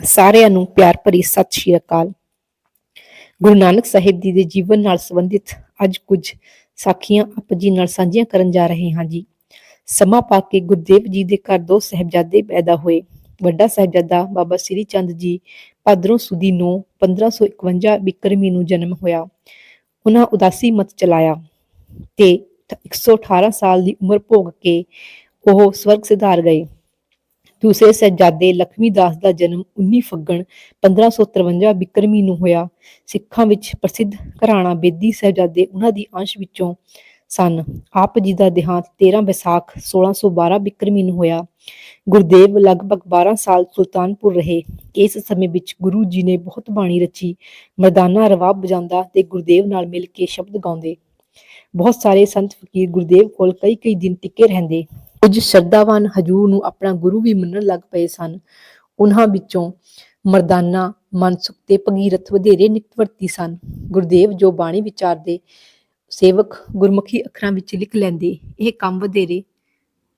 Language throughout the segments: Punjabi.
ਸਾਰਿਆਂ ਨੂੰ ਪਿਆਰ ਭਰੀ ਸਤਿ ਸ਼੍ਰੀ ਅਕਾਲ। ਗੁਰੂ ਨਾਨਕ ਸਾਹਿਬ ਜੀ ਦੇ ਜੀਵਨ ਨਾਲ ਸੰਬੰਧਿਤ ਅੱਜ ਕੁਝ ਸਾਖੀਆਂ ਆਪ ਜੀ ਨਾਲ ਸਾਂਝੀਆਂ ਕਰਨ ਜਾ ਰਹੇ ਹਾਂ ਜੀ। ਸਮਾਂ ਪਾ ਕੇ ਗੁਰਦੇਵ ਜੀ ਦੇ ਘਰ ਦੋ ਸਹਿਬਜ਼ਾਦੇ ਪੈਦਾ ਹੋਏ। ਵੱਡਾ ਸਹਿਬਜ਼ਾਦਾ ਬਾਬਾ ਸ੍ਰੀ ਚੰਦ ਜੀ ਭਾਦਰੋਂ ਸੁਦੀ ਨੂੰ 1551 ਬਿਕਰਮੀ ਨੂੰ ਜਨਮ ਹੋਇਆ। ਉਹਨਾਂ ਉਦਾਸੀ ਮਤ ਚਲਾਇਆ ਤੇ 118 ਸਾਲ ਦੀ ਉਮਰ ਭੋਗ ਕੇ ਉਹ ਸਵਰਗ ਸਿਧਾਰ ਗਏ। ਦੂਸਰੇ ਸਹਿਜਾਦੇ ਲਖਮੀ ਦਾਸ ਦਾ ਜਨਮ 19 ਫੱਗਣ 1553 ਬਿਕਰਮੀ ਨੂੰ ਹੋਇਆ। ਸਿੱਖਾਂ ਵਿੱਚ ਪ੍ਰਸਿੱਧ ਘਰਾਣਾ ਬੇਦੀ ਸਹਿਜਾਦੇ ਉਹਨਾਂ ਦੀ ਅੰਸ਼ ਵਿੱਚੋਂ ਸਨ। ਆਪ ਜੀ ਦਾ ਦੇਹਾਂਤ 13 ਵਿਸਾਖ 1612 ਬਿਕਰਮੀ ਨੂੰ ਹੋਇਆ। ਗੁਰਦੇਵ ਲਗਭਗ 12 ਸਾਲ ਸੁਲਤਾਨਪੁਰ ਰਹੇ। ਇਸ ਸਮੇਂ ਵਿੱਚ ਗੁਰੂ ਜੀ ਨੇ ਬਹੁਤ ਬਾਣੀ ਰਚੀ। ਮਰਦਾਨਾ ਰਵਾਬ ਬਜਾਉਂਦਾ ਤੇ ਗੁਰਦੇਵ ਨਾਲ ਮਿਲ ਕੇ ਸ਼ਬਦ ਗਾਉਂਦੇ। ਬਹੁਤ ਸਾਰੇ ਸੰਤ ਫਕੀਰ ਗੁਰਦੇਵ ਕੋਲ ਕਈ ਕਈ ਦਿਨ ਟਿਕੇ ਰਹਿੰਦੇ। ਕੁਝ ਸ਼ਰਧਾਵਾਨ ਹਜੂਰ ਨੂੰ ਆਪਣਾ ਗੁਰੂ ਵੀ ਮੰਨਣ ਲੱਗ ਪਏ ਸਨ। ਉਹਨਾਂ ਵਿੱਚੋਂ ਮਰਦਾਨਾ, ਮਨਸੁਖ ਤੇ ਭਗੀਰਥ ਵਧੇਰੇ ਨਿਕਟਵਰਤੀ ਸਨ। ਗੁਰਦੇਵ ਜੋ ਬਾਣੀ ਵਿਚਾਰਦੇ ਸੇਵਕ ਗੁਰਮੁਖੀ ਅੱਖਰਾਂ ਵਿੱਚ ਲਿਖ ਲੈਂਦੇ, ਇਹ ਕੰਮ ਵਧੇਰੇ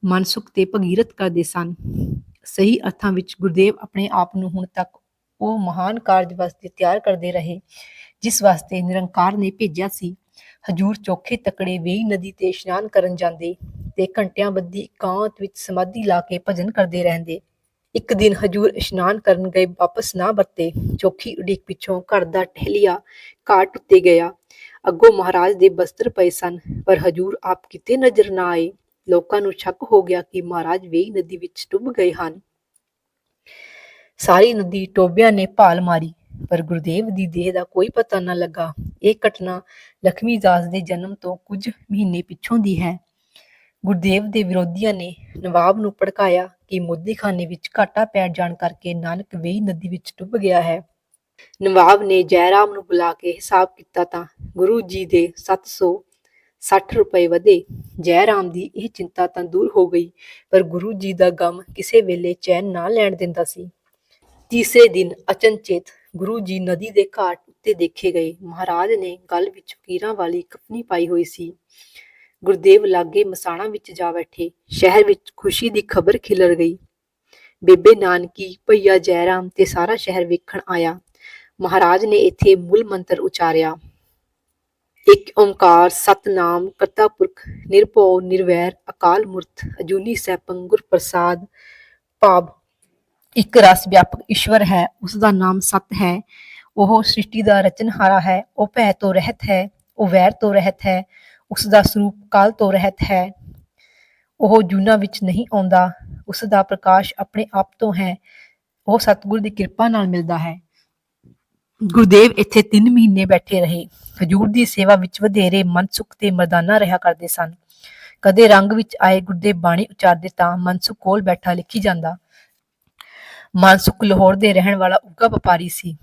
ਮਨਸੁਖ ਤੇ ਭਗੀਰਥ ਕਰਦੇ ਸਨ। ਸਹੀ ਅਰਥਾਂ ਵਿੱਚ ਗੁਰਦੇਵ ਆਪਣੇ ਆਪ ਨੂੰ ਹੁਣ ਤੱਕ ਉਹ ਮਹਾਨ ਕਾਰਜ ਵਾਸਤੇ ਤਿਆਰ ਕਰਦੇ ਰਹੇ, ਜਿਸ ਵਾਸਤੇ ਨਿਰੰਕਾਰ ਨੇ ਭੇਜਿਆ ਸੀ। ਹਜੂਰ ਚੋਖੇ ਤਕੜੇ ਵੇਈ ਨਦੀ ਤੇ ਇਸ਼ਨਾਨ ਕਰਨ ਜਾਂਦੇ ਤੇ ਘੰਟਿਆਂ ਬੱਧੀ ਇਕਾਂਤ ਵਿੱਚ ਸਮਾਧੀ ਲਾ ਕੇ ਭਜਨ ਕਰਦੇ ਰਹਿੰਦੇ। ਇੱਕ ਦਿਨ ਹਜੂਰ ਇਸ਼ਨਾਨ ਕਰਨ ਗਏ, ਵਾਪਸ ਨਾ ਵਰਤੇ, ਚੋਖੀ ਉਡੀਕ ਪਿੱਛੋਂ ਘਰ ਦਾ ਟਹਿਲਿਆ ਘਾਟ ਉੱਤੇ ਗਿਆ। ਅੱਗੋਂ ਮਹਾਰਾਜ ਦੇ ਬਸਤਰ ਪਏ ਸਨ, ਪਰ ਹਜੂਰ ਆਪ ਕਿਤੇ ਨਜ਼ਰ ਨਾ ਆਏ। ਲੋਕਾਂ ਨੂੰ ਸ਼ੱਕ ਹੋ ਗਿਆ ਕਿ ਮਹਾਰਾਜ ਵੇਈ ਨਦੀ ਵਿੱਚ ਡੁੱਬ ਗਏ ਹਨ। ਸਾਰੀ ਨਦੀ ਟੋਬਿਆਂ ਨੇ ਭਾਲ ਮਾਰੀ, ਪਰ ਗੁਰਦੇਵ ਦੀ ਦੇਹ ਦਾ ਕੋਈ ਪਤਾ ਨਾ ਲੱਗਾ। ਇਹ ਘਟਨਾ ਲਖਮੀ ਦਾਸ ਦੇ ਜਨਮ ਤੋਂ ਕੁਝ ਮਹੀਨੇ ਪਿੱਛੋਂ ਦੀ ਹੈ। ਗੁਰਦੇਵ ਦੇ ਵਿਰੋਧੀਆਂ ਨੇ ਨਵਾਬ ਨੂੰ ਭੜਕਾਇਆ ਕਿ ਮੋਦੀਖਾਨੇ ਵਿੱਚ ਘਾਟਾ ਪੈ ਜਾਣ ਕਰਕੇ ਨਾਨਕ ਵੇਈ ਨਦੀ ਵਿੱਚ ਡੁੱਬ ਗਿਆ ਹੈ। ਨਵਾਬ ਨੇ ਜੈਰਾਮ ਨੂੰ ਬੁਲਾ ਕੇ ਹਿਸਾਬ ਕੀਤਾ ਤਾਂ ਗੁਰੂ ਜੀ ਦੇ 760 ਰੁਪਏ ਵਧੇ। ਜੈਰਾਮ ਦੀ ਇਹ ਚਿੰਤਾ ਤਾਂ ਦੂਰ ਹੋ ਗਈ, ਪਰ ਗੁਰੂ ਜੀ ਦਾ ਗਮ ਕਿਸੇ ਵੇਲੇ ਚੈਨ ਨਾ ਲੈਣ ਦਿੰਦਾ ਸੀ। ਤੀਸਰੇ ਦਿਨ ਅਚਨਚੇਤ ਗੁਰੂ ਜੀ ਨਦੀ ਦੇ ਘਾਟ ਉੱਤੇ ਦੇਖੇ ਗਏ। ਮਹਾਰਾਜ ਨੇ ਗਲ ਵਿੱਚ ਫਕੀਰਾਂ ਵਾਲੀ ਕਫਨੀ ਪਾਈ ਹੋਈ ਸੀ। ਗੁਰਦੇਵ ਲਾਗੇ ਮਸਾਣਾ ਵਿੱਚ ਜਾ ਬੈਠੇ। ਸ਼ਹਿਰ ਵਿੱਚ ਖੁਸ਼ੀ ਦੀ ਖਬਰ ਖਿਲਰ ਗਈ। ਬੇਬੇ ਨਾਨਕੀ, ਭਈਆ ਜੈਰਾਮ ਤੇ ਸਾਰਾ ਸ਼ਹਿਰ ਵੇਖਣ ਆਇਆ। ਮਹਾਰਾਜ ਨੇ ਇੱਥੇ ਮੂਲ ਮੰਤਰ ਉਚਾਰਿਆ। ਇੱਕ ਓੰਕਾਰ, ਸਤਨਾਮ ਕਰਤਾ ਪੁਰਖ ਨਿਰਭਉ, ਨਿਰਵੈਰ, ਅਕਾਲ ਮੂਰਤ ਅਜੂਨੀ ਸੈਭੰ ਗੁਰ ਪ੍ਰਸਾਦ ਭਾਵ। ਇੱਕ ਰਸ ਵਿਆਪਕ ਈਸ਼ਵਰ ਹੈ ਉਸ ਦਾ ਨਾਮ ਸਤ ਹੈ। ਉਹ ਸ੍ਰਿਸ਼ਟੀ ਦਾ ਰਚਨਹਾਰਾ ਹੈ, ਉਹ ਭੈ ਤੋਂ ਰਹਿਤ ਹੈ, ਉਹ ਵੈਰ ਤੋਂ ਰਹਿਤ ਹੈ। ਉਸ ਦਾ ਸਰੂਪ ਕਾਲ ਤੋਂ ਰਹਿਤ ਹੈ। ਉਹ ਜੂਨਾ ਵਿੱਚ ਨਹੀਂ ਆਉਂਦਾ। ਉਸ ਦਾ ਪ੍ਰਕਾਸ਼ ਆਪਣੇ ਆਪ ਤੋਂ ਹੈ। ਉਹ ਸਤਿਗੁਰ ਦੀ ਕਿਰਪਾ ਨਾਲ ਮਿਲਦਾ ਹੈ। ਗੁਰਦੇਵ ਇੱਥੇ 3 ਮਹੀਨੇ ਬੈਠੇ ਰਹੇ। ਹਜੂਰ ਦੀ ਸੇਵਾ ਵਿੱਚ ਵਧੇਰੇ ਮਨਸੁਖ ਤੇ ਮਰਦਾਨਾ ਰਿਹਾ ਕਰਦੇ ਸਨ। ਕਦੇ ਰੰਗ ਵਿੱਚ ਆਏ ਗੁਰਦੇਵ ਬਾਣੀ ਉਚਾਰਦੇ ਤਾਂ ਮਨਸੁਖ ਕੋਲ ਬੈਠਾ ਲਿਖੀ ਜਾਂਦਾ। ਮਨਸੁਖ ਲਾਹੌਰ ਦੇ ਰਹਿਣ ਵਾਲਾ ਉੱਗਾ ਵਪਾਰੀ ਸੀ।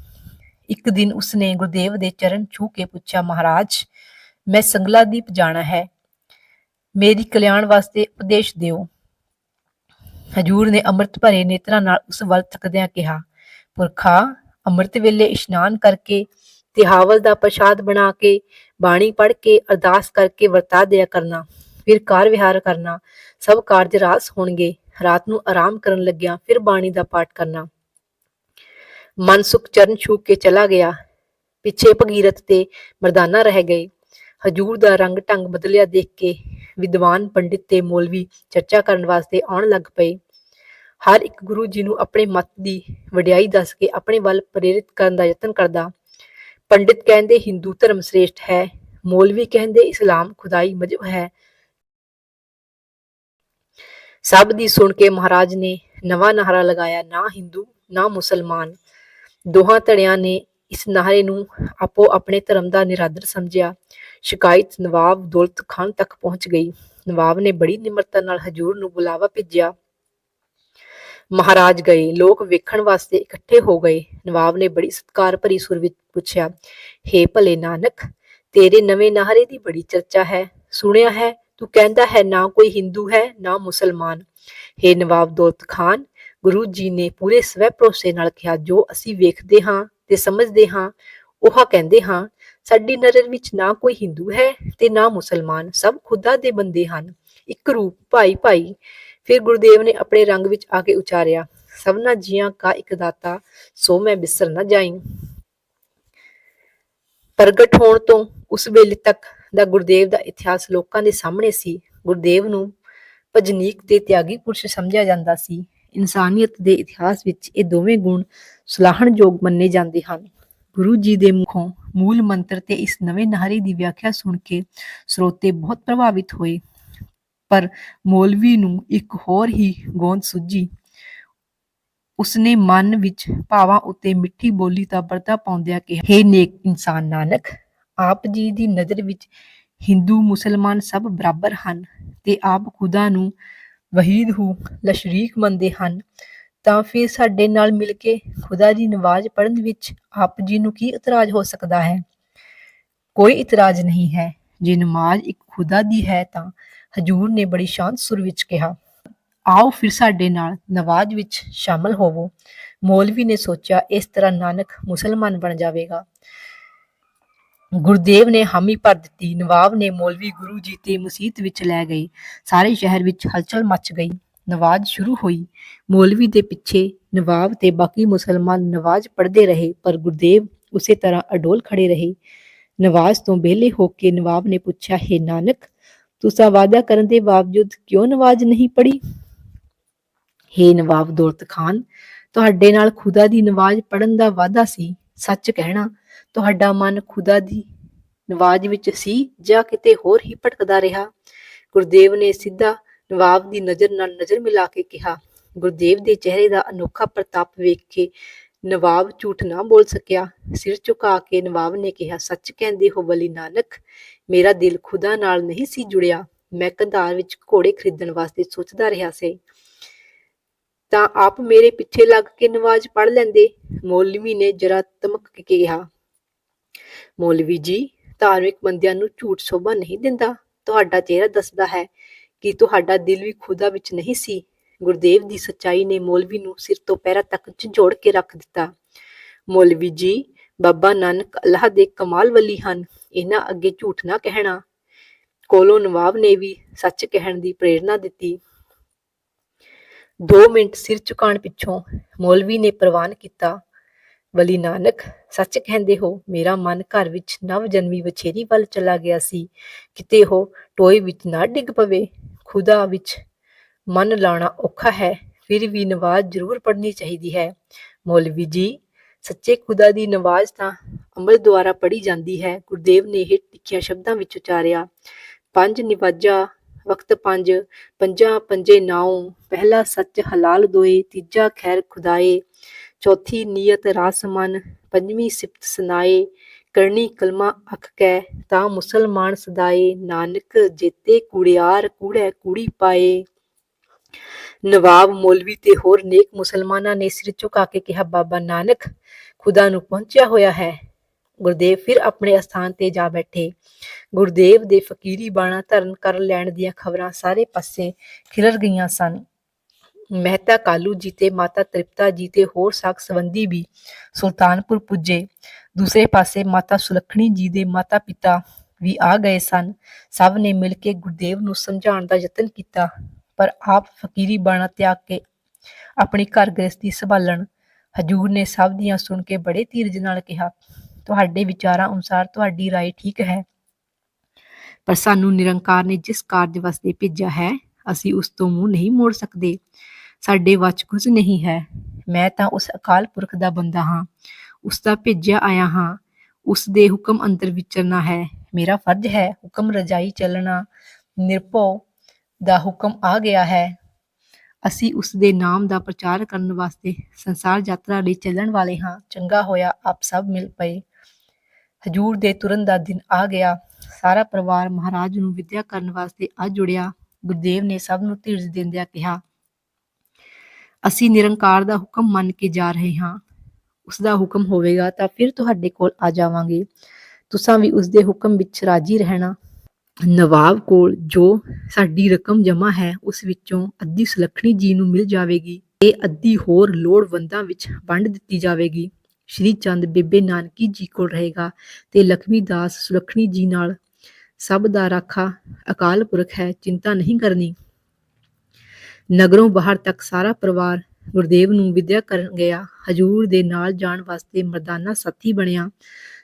ਇੱਕ ਦਿਨ ਉਸਨੇ ਗੁਰਦੇਵ ਦੇ ਚਰਨ ਛੂ ਕੇ ਪੁੱਛਿਆ, ਮਹਾਰਾਜ ਮੈਂ ਸੰਗਲਾਦੀਪ ਜਾਣਾ ਹੈ। ਮੇਰੀ ਕਲਿਆਣ ਵਾਸਤੇ ਉਪਦੇਸ਼ ਦਿਓ। ਹਜੂਰ ਨੇ ਅੰਮ੍ਰਿਤ ਭਰੇ ਨੇਤਰਾਂ ਨਾਲ ਉਸ ਵੱਲ ਤੱਕਦਿਆਂ ਕਿਹਾ, ਪੁਰਖਾ, ਅੰਮ੍ਰਿਤ ਵੇਲੇ ਇਸ਼ਨਾਨ ਕਰਕੇ ਤੇ ਹਾਵਲ ਦਾ ਪ੍ਰਸ਼ਾਦ ਬਣਾ ਕੇ, ਬਾਣੀ ਪੜ੍ਹ ਕੇ, ਅਰਦਾਸ ਕਰਕੇ ਵਰਤਾ ਦਿਆ ਕਰਨਾ, ਫਿਰ ਕਾਰ ਵਿਹਾਰ ਕਰਨਾ, ਸਭ ਕਾਰਜ ਰਾਸ ਹੋਣਗੇ। ਰਾਤ ਨੂੰ ਆਰਾਮ ਕਰਨ ਲੱਗਿਆ ਫਿਰ ਬਾਣੀ ਦਾ ਪਾਠ ਕਰਨਾ। ਮਨ ਮਨਸੁਖ ਚਰਨ ਛੂ ਕੇ ਚਲਾ ਗਿਆ। ਪਿੱਛੇ ਭਗੀਰਥ ਤੇ ਮਰਦਾਨਾ ਰਹਿ ਗਏ। ਹਜੂਰ ਦਾ ਰੰਗ ਢੰਗ ਬਦਲਿਆ ਦੇਖ ਕੇ ਵਿਦਵਾਨ ਪੰਡਿਤ ਤੇ ਮੌਲਵੀ ਚਰਚਾ ਕਰਨ ਵਾਸਤੇ ਆਉਣ ਲੱਗ ਪਏ। ਹਰ ਇੱਕ ਗੁਰੂ ਜੀ ਨੂੰ ਆਪਣੇ ਮਤ ਦੀ ਵਡਿਆਈ ਦੱਸ ਕੇ ਆਪਣੇ ਵੱਲ ਪ੍ਰੇਰਿਤ ਕਰਨ ਦਾ ਯਤਨ ਕਰਦਾ। ਪੰਡਿਤ ਕਹਿੰਦੇ, ਹਿੰਦੂ ਧਰਮ ਸ੍ਰੇਸ਼ਟ ਹੈ। ਮੌਲਵੀ ਕਹਿੰਦੇ, ਇਸਲਾਮ ਖੁਦਾਈ ਮਜਬ ਹੈ। ਸਭ ਦੀ ਸੁਣ ਕੇ ਮਹਾਰਾਜ ਨੇ ਨਵਾਂ ਨਾਰਾ ਲਗਾਇਆ, ਨਾ ਹਿੰਦੂ, ਨਾ ਮੁਸਲਮਾਨ। ਦੋਹਾਂ ਧੜਿਆਂ ਨੇ ਇਸ ਨਾਰੇ ਨੂੰ ਆਪੋ ਆਪਣੇ ਧਰਮ ਦਾ ਨਿਰਾਦਰ ਸਮਝਿਆ। ਸ਼ਿਕਾਇਤ ਨਵਾਬ ਦੌਲਤ ਖਾਨ ਤੱਕ ਪਹੁੰਚ ਗਈ। ਨਵਾਬ ਨੇ ਬੜੀ ਨਿਮਰਤਾ ਨਾਲ ਹਜੂਰ ਨੂੰ ਬੁਲਾਵਾ ਭੇਜਿਆ। ਮਹਾਰਾਜ ਗਏ। ਲੋਕ ਵੇਖਣ ਵਾਸਤੇ ਇਕੱਠੇ ਹੋ ਗਏ। ਨਵਾਬ ਨੇ ਬੜੀ ਸਤਕਾਰ ਭਰੀ ਸੁਰ ਵਿੱਚ ਪੁੱਛਿਆ, ਹੇ ਭਲੇ ਨਾਨਕ, ਤੇਰੇ ਨਵੇਂ ਨਾਰੇ ਦੀ ਬੜੀ ਚਰਚਾ ਹੈ। ਸੁਣਿਆ ਹੈ, ਤੂੰ ਕਹਿੰਦਾ ਹੈ, ਨਾ ਕੋਈ ਹਿੰਦੂ ਹੈ, ਨਾ ਮੁਸਲਮਾਨ। ਹੇ ਨਵਾਬ ਦੌਲਤ ਖਾਨ, ਗੁਰੂ ਜੀ ਨੇ ਪੂਰੇ ਸਵੈ ਭਰੋਸੇ ਨਾਲ ਕਿਹਾ, ਜੋ ਅਸੀਂ ਵੇਖਦੇ ਹਾਂ ਤੇ ਸਮਝਦੇ ਹਾਂ, ਉਹ ਕਹਿੰਦੇ ਹਾਂ ਸਾਡੀ ਨਜ਼ਰ ਵਿੱਚ ਨਾ ਕੋਈ ਹਿੰਦੂ ਹੈ ਤੇ ਨਾ ਮੁਸਲਮਾਨ, ਸਭ ਖੁਦਾ ਦੇ ਬੰਦੇ ਹਨ। ਇੱਕ ਰੂਪ ਭਾਈ ਭਾਈ ਫਿਰ ਗੁਰਦੇਵ ਨੇ ਆਪਣੇ ਰੰਗ ਵਿੱਚ ਆ ਕੇ ਉਚਾਰਿਆ, ਸਭਨਾ ਜੀਆਂ ਕਾ ਇੱਕ ਦਾਤਾ, ਸੋ ਮੈਂ ਬਿਸਰ ਨਾ ਜਾਈ। ਪ੍ਰਗਟ ਹੋਣ ਤੋਂ ਉਸ ਵੇਲੇ ਤੱਕ ਦਾ ਗੁਰਦੇਵ ਦਾ ਇਤਿਹਾਸ ਲੋਕਾਂ ਦੇ ਸਾਹਮਣੇ ਸੀ। ਗੁਰਦੇਵ ਨੂੰ ਭਜਨੀਕ ਤੇ ਤਿਆਗੀ ਪੁਰਸ਼ ਸਮਝਿਆ ਜਾਂਦਾ ਸੀ। ਇਨਸਾਨੀਅਤ ਦੇ ਇਤਿਹਾਸ ਵਿੱਚ ਇਹ ਦੋਵੇਂ ਗੁਣ ਸਲਾਹਣਯੋਗ ਮੰਨੇ ਜਾਂਦੇ ਹਨ। ਗੁਰੂ ਜੀ ਦੇ ਮੁਖੋਂ ਮੂਲ ਮੰਤਰ ਤੇ ਇਸ ਨਵੇਂ ਨਹਰੀ ਦੀ ਵਿਆਖਿਆ ਸੁਣ ਕੇ ਸਰੋਤੇ ਬਹੁਤ ਪ੍ਰਭਾਵਿਤ ਹੋਏ। ਪਰ ਮੌਲਵੀ ਨੂੰ ਇੱਕ ਹੋਰ ਹੀ ਗੋਂਦ ਸੁੱਜੀ। ਉਸਨੇ ਮਨ ਵਿੱਚ ਭਾਵਾਂ ਉੱਤੇ ਮਿੱਠੀ ਬੋਲੀ ਦਾ ਪਰਦਾ ਪਾਉਂਦਿਆਂ ਕਿਹਾ, ਹੇ ਨੇਕ ਇਨਸਾਨ ਨਾਨਕ, ਆਪ ਜੀ ਦੀ ਨਜ਼ਰ ਵਿੱਚ ਹਿੰਦੂ, ਮੁਸਲਮਾਨ ਸਭ ਬਰਾਬਰ ਹਨ ਤੇ ਆਪ ਖੁਦਾ ਨੂੰ ਵਹੀਦ ਹੂ, ਲਸ਼ਰੀਕ ਮੰਨਦੇ ਹਨ। ਤਾਂ ਫਿਰ ਸਾਡੇ ਨਾਲ ਮਿਲ ਕੇ ਖੁਦਾ ਦੀ ਨਵਾਜ਼ ਪੜਨ ਵਿੱਚ ਆਪ ਜੀ ਨੂੰ ਕੀ ਇਤਰਾਜ਼ ਹੋ ਸਕਦਾ ਹੈ? ਕੋਈ ਇਤਰਾਜ਼ ਨਹੀਂ ਹੈ। ਜੇ ਨਮਾਜ਼ ਇੱਕ ਖੁਦਾ ਦੀ ਹੈ ਤਾਂ ਹਜੂਰ ਨੇ ਬੜੀ ਸ਼ਾਂਤ ਸੁਰ ਵਿੱਚ ਕਿਹਾ, ਆਓ ਫਿਰ ਸਾਡੇ ਨਾਲ ਨਵਾਜ਼ ਵਿੱਚ ਸ਼ਾਮਲ ਹੋਵੋ। ਮੌਲਵੀ ਨੇ ਸੋਚਿਆ, ਇਸ ਤਰ੍ਹਾਂ ਨਾਨਕ ਮੁਸਲਮਾਨ ਬਣ ਜਾਵੇਗਾ। ਗੁਰਦੇਵ ਨੇ ਹਾਮੀ ਭਰ ਦਿੱਤੀ। ਨਵਾਬ ਨੇ ਮੌਲਵੀ ਗੁਰੂ ਜੀ ਤੇ ਮਸਜਿਦ ਵਿੱਚ ਲੈ ਗਏ ਸਾਰੇ ਸ਼ਹਿਰ ਵਿੱਚ ਹਲਚਲ ਮਚ ਗਈ। ਨਵਾਜ਼ ਸ਼ੁਰੂ ਹੋਈ। ਮੌਲਵੀ ਦੇ ਪਿੱਛੇ ਨਵਾਬ ਤੇ ਬਾਕੀ ਮੁਸਲਮਾਨ ਨਵਾਜ਼ ਪੜ੍ਹਦੇ ਰਹੇ, ਪਰ ਗੁਰਦੇਵ ਉਸੇ ਤਰ੍ਹਾਂ ਅਡੋਲ ਖੜੇ ਰਹੇ। ਨਵਾਜ਼ ਤੋਂ ਵਿਹਲੇ ਹੋ ਕੇ ਨਵਾਬ ਨੇ ਪੁੱਛਿਆ, ਹੈ ਨਾਨਕ, ਤੁਸੀਂ ਵਾਅਦਾ ਕਰਨ ਦੇ ਬਾਵਜੂਦ ਕਿਉਂ ਨਵਾਜ਼ ਨਹੀਂ ਪੜ੍ਹੀ? ਹੇ ਨਵਾਬ ਦੌਲਤ ਖਾਨ, ਤੁਹਾਡੇ ਨਾਲ ਖੁਦਾ ਦੀ ਨਵਾਜ਼ ਪੜਨ ਦਾ ਵਾਅਦਾ ਸੀ। ਸੱਚ ਕਹਿਣਾ, ਤੁਹਾਡਾ ਮਨ ਖੁਦਾ ਦੀ ਨਵਾਜ਼ ਵਿੱਚ ਸੀ ਜਾਂ ਕਿਤੇ ਹੋਰ ਹੀ ਭਟਕਦਾ ਰਿਹਾ? ਗੁਰਦੇਵ ਨੇ ਸਿੱਧਾ ਨਵਾਬ ਦੀ ਨਜ਼ਰ ਨਾਲ ਨਜ਼ਰ ਮਿਲਾ ਕੇ ਕਿਹਾ, ਗੁਰਦੇਵ ਦੇ ਚਿਹਰੇ ਦਾ ਅਨੋਖਾ ਪ੍ਰਤਾਪ ਵੇਖ ਕੇ ਨਵਾਬ ਝੂਠ ਨਾ ਬੋਲ ਸਕਿਆ। ਸਿਰ ਝੁਕਾ ਕੇ ਨਵਾਬ ਨੇ ਕਿਹਾ, ਸੱਚ ਕਹਿੰਦੇ ਹੋ ਬਲੀ ਨਾਨਕ, ਮੇਰਾ ਦਿਲ ਖੁਦਾ ਨਾਲ ਨਹੀਂ ਸੀ ਜੁੜਿਆ। ਮੈਂ ਕੰਧਾਰ ਵਿੱਚ ਘੋੜੇ ਖਰੀਦਣ ਵਾਸਤੇ ਸੋਚਦਾ ਰਿਹਾ ਸੀ। ਤਾਂ ਆਪ ਮੇਰੇ ਪਿੱਛੇ ਲੱਗ ਕੇ ਨਵਾਜ਼ ਪੜ ਲੈਂਦੇ। ਮੌਲਵੀ ਨੇ ਜਰਾ ਤਮਕ ਕੇ ਕਿਹਾ, ਮੌਲਵੀ ਜੀ, ਧਾਰਮਿਕ ਬੰਦਿਆਂ ਨੂੰ ਝੂਠ ਸ਼ੋਭਾ ਨਹੀਂ ਦਿੰਦਾ। ਤੁਹਾਡਾ ਚਿਹਰਾ ਦੱਸਦਾ ਹੈ ਕਿ ਤੁਹਾਡਾ ਦਿਲ ਵੀ ਖੁਦਾ ਵਿੱਚ ਨਹੀਂ ਸੀ। ਗੁਰਦੇਵ ਦੀ ਸੱਚਾਈ ਨੇ ਮੌਲਵੀ ਨੂੰ ਸਿਰ ਤੋਂ ਪੈਰਾਂ ਤੱਕ ਝੰਜੋੜ ਕੇ ਰੱਖ ਦਿੱਤਾ। ਮੌਲਵੀ ਜੀ, ਬਾਬਾ ਨਾਨਕ ਅੱਲਾਹ ਦੇ ਕਮਾਲ ਵਲੀ ਹਨ, ਇਹਨਾਂ ਅੱਗੇ ਝੂਠ ਨਾ ਕਹਿਣਾ। ਕੋਲੋਂ ਨਵਾਬ ਨੇ ਵੀ ਸੱਚ ਕਹਿਣ ਦੀ ਪ੍ਰੇਰਣਾ ਦਿੱਤੀ। 2 ਮਿੰਟ ਸਿਰ ਝੁਕਾਉਣ ਪਿੱਛੋਂ ਮੌਲਵੀ ਨੇ ਪ੍ਰਵਾਨ ਕੀਤਾ, ਵਲੀ ਨਾਨਕ, ਸੱਚ ਕਹਿੰਦੇ ਹੋ, ਮੇਰਾ ਮਨ ਘਰ ਵਿੱਚ ਨਵ ਜਨਮੀ ਵਛੇਰੀ ਵੱਲ ਚਲਾ ਗਿਆ ਸੀ। ਕਿਤੇ ਉਹ ਟੋਏ ਵਿੱਚ ਨਾ ਡਿੱਗ ਪਵੇ। ਖੁਦਾ ਵਿੱਚ ਮਨ ਲਾਉਣਾ ਔਖਾ ਹੈ, ਫਿਰ ਵੀ ਨਵਾਜ਼ ਜ਼ਰੂਰ ਪੜ੍ਹਨੀ ਚਾਹੀਦੀ ਹੈ। ਮੌਲਵੀ ਜੀ, ਸੱਚੇ ਖੁਦਾ ਦੀ ਨਵਾਜ਼ ਤਾਂ ਅਮਲ ਦੁਆਰਾ ਪੜ੍ਹੀ ਜਾਂਦੀ ਹੈ, ਗੁਰਦੇਵ ਨੇ ਇਹ ਟਿੱਕੀਆਂ ਸ਼ਬਦਾਂ ਵਿੱਚ ਉਚਾਰਿਆ, ਪੰਜ ਨਿਵਾਜਾ, ਵਕਤ ਪੰਜ, ਪੰਜਾਂ ਪੰਜੇ ਨਾਉ, ਪਹਿਲਾ ਸੱਚ ਹਲਾਲ ਦੋਏ, ਤੀਜਾ ਖੈਰ ਖੁਦਾਏ, ਚੌਥੀ ਨੀਅਤ ਰਾਸ ਮਨ, ਪੰਜਵੀਂ ਸਿਫਤ ਸੁਨਾਏ ਕਰਨੀ ਕਲਮਾ ਅੱਖ ਕੈ, ਤਾਂ ਮੁਸਲਮਾਨ ਸਦਾਏ ਨਾਨਕ ਜੇਤੇ ਕੁੜਿਆਰ ਕੂੜੈ ਕੂੜੀ ਪਾਏ। ਨਵਾਬ ਮੌਲਵੀ ਤੇ ਹੋਰ ਨੇਕ ਮੁਸਲਮਾਨਾਂ ਨੇ ਸਿਰ ਝੁਕਾ ਕੇ ਕਿਹਾ, ਬਾਬਾ ਨਾਨਕ, ਖੁਦਾ ਨੂੰ ਪਹੁੰਚਿਆ ਹੋਇਆ ਹੈ। ਗੁਰਦੇਵ ਫਿਰ ਆਪਣੇ ਅਸਥਾਨ ਤੇ ਜਾ ਬੈਠੇ। ਗੁਰਦੇਵ ਦੇ ਫਕੀਰੀ ਬਾਣਾ ਧਰਨ ਕਰ ਲੈਣ ਦੀਆਂ ਖਬਰਾਂ ਸਾਰੇ ਪਾਸੇ ਖਿਲਰ ਗਈਆਂ ਸਨ। ਮਹਿਤਾ ਕਾਲੂ ਜੀ ਤੇ ਮਾਤਾ ਤ੍ਰਿਪਤਾ ਜੀ ਤੇ ਹੋਰ ਸਾਕ ਸੰਬੰਧੀ ਵੀ ਸੁਲਤਾਨਪੁਰ ਪੁੱਜੇ ਦੂਸਰੇ ਪਾਸੇ ਮਾਤਾ ਸੁਲੱਖਣੀ ਜੀ ਦੇ ਮਾਤਾ ਪਿਤਾ ਵੀ ਆ ਗਏ ਸਨ ਸਭ ਨੇ ਮਿਲ ਕੇ ਗੁਰਦੇਵ ਨੂੰ ਸਮਝਾਉਣ ਦਾ ਯਤਨ ਕੀਤਾ ਪਰ ਆਪ ਫਕੀਰੀ ਬਾਣਾ ਤਿਆਗ ਕੇ ਆਪਣੀ ਘਰ ਗ੍ਰਸਤੀ ਸੰਭਾਲਣ ਹਜੂਰ ਨੇ ਸਭ ਦੀਆਂ ਸੁਣ ਕੇ ਬੜੇ ਧੀਰਜ ਨਾਲ ਕਿਹਾ ਤੁਹਾਡੇ ਵਿਚਾਰਾਂ ਅਨੁਸਾਰ ਤੁਹਾਡੀ رائے ਠੀਕ ਹੈ ਪਰ ਸਾਨੂੰ ਨਿਰੰਕਾਰ ਨੇ ਜਿਸ ਕਾਰਜ ਵਾਸਤੇ ਭੇਜਿਆ ਹੈ ਅਸੀਂ ਉਸ ਤੋਂ ਮੂੰਹ ਨਹੀਂ ਮੋੜ ਸਕਦੇ ਸਾਡੇ ਵਿੱਚ ਕੁਝ ਨਹੀਂ ਹੈ। ਮੈਂ ਤਾਂ ਉਸ ਅਕਾਲ ਪੁਰਖ ਦਾ ਬੰਦਾ ਹਾਂ। ਉਸ ਦਾ ਭੇਜਿਆ ਆਇਆ ਹਾਂ। ਉਸ ਦੇ ਹੁਕਮ ਅੰਦਰ ਵਿਚਰਨਾ ਹੈ। ਮੇਰਾ ਫਰਜ਼ ਹੈ ਹੁਕਮ ਰਜਾਈ ਚੱਲਣਾ। ਨਿਰਭਉ ਦਾ ਹੁਕਮ ਆ ਗਿਆ ਹੈ। ਅਸੀਂ ਉਸ ਦੇ ਨਾਮ ਦਾ ਪ੍ਰਚਾਰ ਕਰਨ ਵਾਸਤੇ ਸੰਸਾਰ ਯਾਤਰਾ ਲਈ ਚੱਲਣ ਵਾਲੇ ਹਾਂ। ਚੰਗਾ ਹੋਇਆ ਆਪ ਸਭ ਮਿਲ ਪਏ। ਹਜੂਰ ਦੇ ਤੁਰਨ ਦਾ ਦਿਨ ਆ ਗਿਆ। ਸਾਰਾ ਪਰਿਵਾਰ ਮਹਾਰਾਜ ਨੂੰ ਵਿਦਿਆ ਕਰਨ ਵਾਸਤੇ ਆ ਜੁੜਿਆ। ਗੁਰਦੇਵ ਨੇ ਸਭ ਨੂੰ ਧੀਰਜ ਦਿੰਦਿਆਂ ਕਿਹਾ ਅਸੀਂ ਨਿਰੰਕਾਰ ਦਾ ਹੁਕਮ ਮੰਨ ਕੇ ਜਾ ਰਹੇ ਹਾਂ, ਉਸ ਦਾ ਹੁਕਮ ਹੋਵੇਗਾ ਤਾਂ ਫਿਰ ਤੁਹਾਡੇ ਕੋਲ ਆ ਜਾਵਾਂਗੇ। ਤੁਸੀਂ ਵੀ ਉਸ ਦੇ ਹੁਕਮ ਵਿੱਚ ਰਾਜੀ ਰਹਿਣਾ। ਨਵਾਬ ਕੋਲ ਜੋ ਸਾਡੀ ਰਕਮ ਜਮ੍ਹਾਂ ਹੈ, ਉਸ ਵਿੱਚੋਂ ਅੱਧੀ ਸੁਲੱਖਣੀ ਜੀ ਨੂੰ ਮਿਲ ਜਾਵੇਗੀ। ਤੇ ਅੱਧੀ ਹੋਰ ਲੋੜਵੰਦਾਂ ਵਿੱਚ ਵੰਡ ਦਿੱਤੀ ਜਾਵੇਗੀ। ਸ਼੍ਰੀ ਚੰਦ ਬੇਬੇ ਨਾਨਕੀ ਜੀ ਕੋਲ ਰਹੇਗਾ ਤੇ ਲਖਮੀ ਦਾਸ ਸੁਲੱਖਣੀ ਜੀ ਨਾਲ ਸਭ ਦਾ ਰਾਖਾ ਅਕਾਲ ਪੁਰਖ ਹੈ, ਚਿੰਤਾ ਨਹੀਂ ਕਰਨੀ। ਨਗਰੋਂ ਬਾਹਰ ਤੱਕ ਸਾਰਾ ਪਰਿਵਾਰ ਗੁਰਦੇਵ ਨੂੰ ਵਿਦਿਆ ਕਰਨ ਗਿਆ। ਹਜੂਰ ਦੇ ਨਾਲ ਜਾਣ ਵਾਸਤੇ ਮਰਦਾਨਾ ਸਾਥੀ ਬਣਿਆ।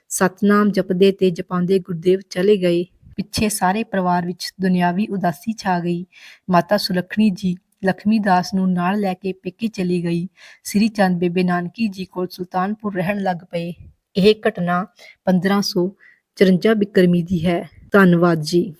ਸਤਨਾਮ ਜਪਦੇ ਤੇ ਜਪਾਉਂਦੇ ਗੁਰਦੇਵ ਚਲੇ ਗਏ। ਪਿੱਛੇ ਸਾਰੇ ਪਰਿਵਾਰ ਵਿੱਚ ਦੁਨਿਆਵੀ ਉਦਾਸੀ ਛਾ ਗਈ। ਮਾਤਾ ਸੁਲੱਖਣੀ ਜੀ ਲਖਮੀ ਦਾਸ ਨੂੰ ਨਾਲ ਲੈ ਕੇ ਪੇਕੇ ਚਲੀ ਗਈ। ਸ੍ਰੀ ਚੰਦ ਬੇਬੇ ਨਾਨਕੀ ਜੀ ਕੋਲ ਸੁਲਤਾਨਪੁਰ ਰਹਿਣ ਲੱਗ ਪਏ। ਇਹ ਘਟਨਾ 1554 ਬਿਕਰਮੀ ਦੀ ਹੈ। ਧੰਨਵਾਦ ਜੀ।